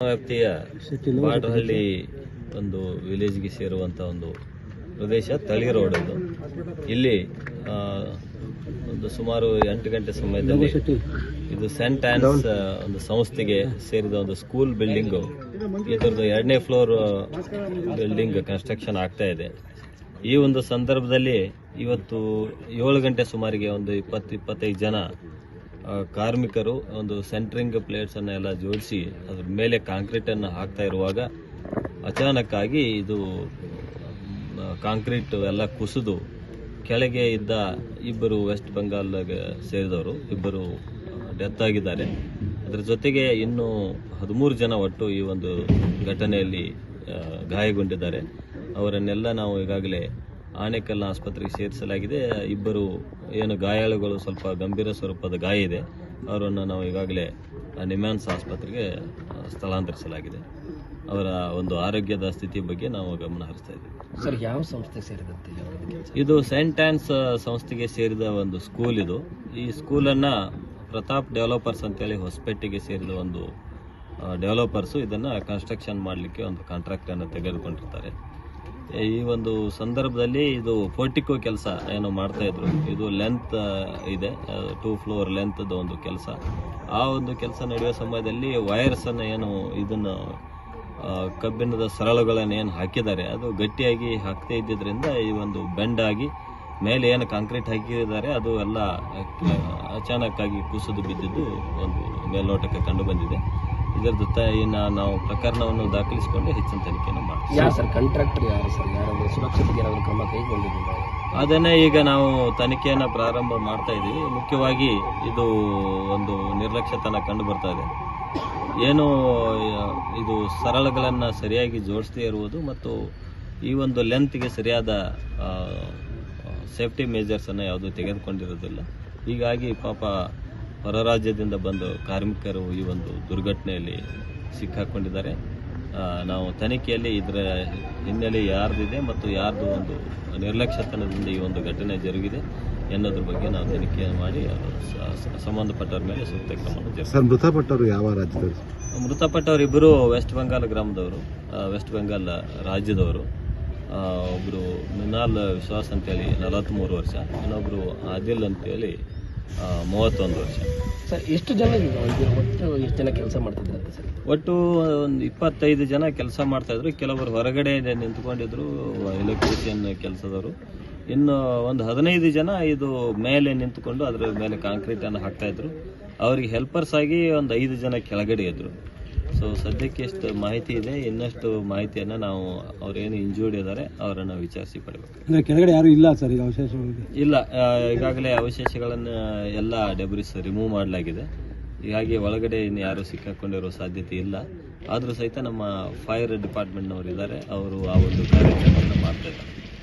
ವ್ಯಾಪ್ತಿಯ ಬಾಡ್ರಹಳ್ಳಿ ಒಂದು ವಿಲೇಜ್ಗೆ ಸೇರುವಂಥ ಒಂದು ಪ್ರದೇಶ ತಳಿ ರೋಡ್ ಅದು ಇಲ್ಲಿ ಒಂದು ಸುಮಾರು ಎಂಟು ಗಂಟೆ ಸಮಯದಲ್ಲಿ ಇದು ಸೆಂಟ್ ಆನ್ಸ್ ಒಂದು ಸಂಸ್ಥೆಗೆ ಸೇರಿದ ಒಂದು ಸ್ಕೂಲ್ ಬಿಲ್ಡಿಂಗು ಇದರದ್ದು ಎರಡನೇ ಫ್ಲೋರ್ ಬಿಲ್ಡಿಂಗ್ ಕನ್ಸ್ಟ್ರಕ್ಷನ್ ಆಗ್ತಾ ಇದೆ. ಈ ಒಂದು ಸಂದರ್ಭದಲ್ಲಿ ಇವತ್ತು ಏಳು ಗಂಟೆ ಸುಮಾರಿಗೆ ಒಂದು ಇಪ್ಪತ್ತು ಇಪ್ಪತ್ತೈದು ಜನ ಕಾರ್ಮಿಕರು ಒಂದು ಸೆಂಟ್ರಿಂಗ್ ಪ್ಲೇಟ್ಸ್ ಅನ್ನ ಎಲ್ಲ ಜೋಡಿಸಿ ಅದ್ರ ಮೇಲೆ ಕಾಂಕ್ರೀಟ್ ಅನ್ನು ಹಾಕ್ತಾ ಇರುವಾಗ ಅಚಾನಕ್ಕಾಗಿ ಇದು ಕಾಂಕ್ರೀಟ್ ಎಲ್ಲ ಕುಸಿದು ಕೆಳಗೆ ಇದ್ದ ಇಬ್ಬರು ವೆಸ್ಟ್ ಬೆಂಗಾಲ್ಗೆ ಸೇರಿದವರು, ಇಬ್ಬರು ಡೆತ್ ಆಗಿದ್ದಾರೆ. ಅದರ ಜೊತೆಗೆ ಇನ್ನೂ ಹದಿಮೂರು ಜನ ಒಟ್ಟು ಈ ಒಂದು ಘಟನೆಯಲ್ಲಿ ಗಾಯಗೊಂಡಿದ್ದಾರೆ. ಅವರನ್ನೆಲ್ಲ ನಾವು ಈಗಾಗಲೇ ಆನೇಕಲ್ ಆಸ್ಪತ್ರೆಗೆ ಸೇರಿಸಲಾಗಿದೆ. ಇಬ್ಬರು ಏನು ಗಾಯಾಳುಗಳು ಸ್ವಲ್ಪ ಗಂಭೀರ ಸ್ವರೂಪದ ಗಾಯ ಇದೆ. ಅವರನ್ನು ನಾವು ಈಗಾಗಲೇ ನಿಮ್ಯಾನ್ಸ್ ಆಸ್ಪತ್ರೆಗೆ ಸ್ಥಳಾಂತರಿಸಲಾಗಿದೆ. ಅವರ ಒಂದು ಆರೋಗ್ಯದ ಸ್ಥಿತಿ ಬಗ್ಗೆ ನಾವು ಗಮನ ಹರಿಸ್ತಾ ಇದ್ದೀವಿ. ಸರ್ ಯಾವ ಸಂಸ್ಥೆ ಸೇರಿದಂತೆ ಇದು ಸೆಂಟ್ ಆನ್ಸ್ ಸಂಸ್ಥೆಗೆ ಸೇರಿದ ಒಂದು ಸ್ಕೂಲ್ ಇದು. ಈ ಸ್ಕೂಲನ್ನು ಪ್ರತಾಪ್ ಡೆವಲಪರ್ಸ್ ಅಂತೇಳಿ ಹೊಸಪೇಟೆಗೆ ಸೇರಿದ ಒಂದು ಡೆವಲಪರ್ಸು ಇದನ್ನು ಕನ್ಸ್ಟ್ರಕ್ಷನ್ ಮಾಡಲಿಕ್ಕೆ ಒಂದು ಕಾಂಟ್ರಾಕ್ಟನ್ನು ತೆಗೆದುಕೊಂಡಿರ್ತಾರೆ. ಈ ಒಂದು ಸಂದರ್ಭದಲ್ಲಿ ಇದು ಪೋರ್ಟಿಕೋ ಕೆಲಸ ಏನು ಮಾಡ್ತಾ ಇದ್ರು. ಇದು ಲೆಂತ್ ಇದೆ. ಟೂ ಫ್ಲೋರ್ ಲೆಂತ್ ಒಂದು ಕೆಲಸ. ಆ ಒಂದು ಕೆಲಸ ನಡೆಯುವ ಸಮಯದಲ್ಲಿ ವೈರ್ಸ್ ಅನ್ನು ಏನು ಇದನ್ನು ಕಬ್ಬಿಣದ ಸರಳುಗಳನ್ನು ಏನು ಹಾಕಿದ್ದಾರೆ. ಅದು ಗಟ್ಟಿಯಾಗಿ ಹಾಕ್ತಾ ಇದ್ದಿದ್ರಿಂದ ಈ ಒಂದು ಬೆಂಡ್ ಆಗಿ ಮೇಲೆ ಏನು ಕಾಂಕ್ರೀಟ್ ಹಾಕಿದ್ದಾರೆ, ಅದು ಎಲ್ಲ ಅಚಾನಕ್ ಆಗಿ ಕುಸಿದು ಬಿದ್ದಿದ್ದು ಒಂದು ಮೇಲ್ನೋಟಕ್ಕೆ ಕಂಡು ಬಂದಿದೆ. ಇದರ ಜೊತೆ ಏನು ನಾವು ಪ್ರಕರಣವನ್ನು ದಾಖಲಿಸಿಕೊಂಡು ಹೆಚ್ಚಿನ ತನಿಖೆಯನ್ನು ಮಾಡ್ತೀವಿ. ಯಾರು ಸರ್? ಕಾಂಟ್ರಾಕ್ಟರ್ ಯಾರು ಸರ್? ಯಾರಾದರೂ ಸುರಕ್ಷತೆಗೆ ಏನಾದರೂ ಕ್ರಮ ಕೈಗೊಂಡಿದ್ದೀವಿ ಅದನ್ನೇ ಈಗ ನಾವು ತನಿಖೆಯನ್ನು ಪ್ರಾರಂಭ ಮಾಡ್ತಾ ಇದ್ದೀವಿ ಮುಖ್ಯವಾಗಿ ಇದು ಒಂದು ನಿರ್ಲಕ್ಷ್ಯತನ ಕಂಡು ಬರ್ತಾ ಇದೆ. ಏನು ಇದು ಸರಳಗಳನ್ನು ಸರಿಯಾಗಿ ಜೋಡಿಸದೇ ಇರುವುದು ಮತ್ತು ಈ ಒಂದು ಲೆಂತ್ಗೆ ಸರಿಯಾದ ಸೇಫ್ಟಿ ಮೇಜರ್ಸನ್ನು ಯಾವುದೂ ತೆಗೆದುಕೊಂಡಿರೋದಿಲ್ಲ ಹೀಗಾಗಿ ಪಾಪ ಹೊರ ರಾಜ್ಯದಿಂದ ಬಂದು ಕಾರ್ಮಿಕರು ಈ ಒಂದು ದುರ್ಘಟನೆಯಲ್ಲಿ ಸಿಕ್ಕಾಕೊಂಡಿದ್ದಾರೆ. ನಾವು ತನಿಖೆಯಲ್ಲಿ ಇದರ ಹಿನ್ನೆಲೆ ಯಾರ್ದಿದೆ ಮತ್ತು ಯಾರ್ದು ಒಂದು ನಿರ್ಲಕ್ಷ್ಯತನದಿಂದ ಈ ಒಂದು ಘಟನೆ ಜರುಗಿದೆ ಎನ್ನೋದ್ರ ಬಗ್ಗೆ ನಾವು ತನಿಖೆ ಮಾಡಿ ಸಂಬಂಧಪಟ್ಟವ್ರ ಮೇಲೆ ಸೂಕ್ತ ಕ್ರಮ. ಸರ್ ಮೃತಪಟ್ಟವರು ಯಾವ ರಾಜ್ಯದವರು? ಮೃತಪಟ್ಟವರಿಬ್ಬರು ವೆಸ್ಟ್ ಬೆಂಗಾಲ್ ಗ್ರಾಮದವರು ವೆಸ್ಟ್ ಬೆಂಗಾಲ್ ರಾಜ್ಯದವರು. ಒಬ್ಬರು ಮಿನಾಲ್ ವಿಶ್ವಾಸ್ ಅಂತೇಳಿ ನಲವತ್ತ್ಮೂರು ವರ್ಷ ಇನ್ನೊಬ್ಬರು ಆದಿಲ್ ಅಂತೇಳಿ ಮೂವತ್ತೊಂದು ವರ್ಷ. ಸರ್ ಎಷ್ಟು ಜನ ಈಗ ಒಟ್ಟು ಎಷ್ಟು ಜನ ಕೆಲಸ ಮಾಡ್ತಿದ್ದಾರೆ ಸರ್? ಒಟ್ಟು ಒಂದು ಇಪ್ಪತ್ತೈದು ಜನ ಕೆಲಸ ಮಾಡ್ತಾ ಇದ್ರು. ಕೆಲವರು ಹೊರಗಡೆ ನಿಂತ್ಕೊಂಡಿದ್ರು ಎಲೆಕ್ಟ್ರಿಷಿಯನ್ ಕೆಲಸದವರು. ಇನ್ನು ಒಂದು ಹದಿನೈದು ಜನ ಇದು ಮೇಲೆ ನಿಂತ್ಕೊಂಡು ಅದರ ಮೇಲೆ ಕಾಂಕ್ರೀಟ್ ಅನ್ನು ಹಾಕ್ತಾ ಇದ್ರು. ಅವರಿಗೆ ಹೆಲ್ಪರ್ಸ್ ಆಗಿ ಒಂದು ಐದು ಜನ ಕೆಳಗಡೆ ಇದ್ರು. ಸೊ ಸದ್ಯಕ್ಕೆ ಎಷ್ಟು ಮಾಹಿತಿ ಇದೆ. ಇನ್ನಷ್ಟು ಮಾಹಿತಿಯನ್ನ ನಾವು ಅವ್ರೇನು ಇಂಜೂರ್ಡ್ ಇದ್ದಾರೆ ಅವರನ್ನು ವಿಚಾರಿಸಿ ಪಡಿಬೇಕು. ಕೆಳಗಡೆ ಯಾರು ಇಲ್ಲ ಸರ್ ಈಗ ಅವಶೇಷ ಇಲ್ಲ ಈಗಾಗಲೇ ಅವಶೇಷಗಳನ್ನು ಎಲ್ಲ ಡೆಬ್ರಿಸ್ ರಿಮೂವ್ ಮಾಡಲಾಗಿದೆ. ಹೀಗಾಗಿ ಒಳಗಡೆ ಇನ್ನು ಯಾರು ಸಿಕ್ಕಾಕೊಂಡಿರೋ ಸಾಧ್ಯತೆ ಇಲ್ಲ. ಆದರೂ ಸಹಿತ ನಮ್ಮ ಫೈರ್ ಡಿಪಾರ್ಟ್ಮೆಂಟ್ನವರು ಇದ್ದಾರೆ ಅವರು ಆ ಒಂದು ಕಾರ್ಯಕ್ರಮವನ್ನು ಮಾಡ್ತಾ ಇದ್ದಾರೆ.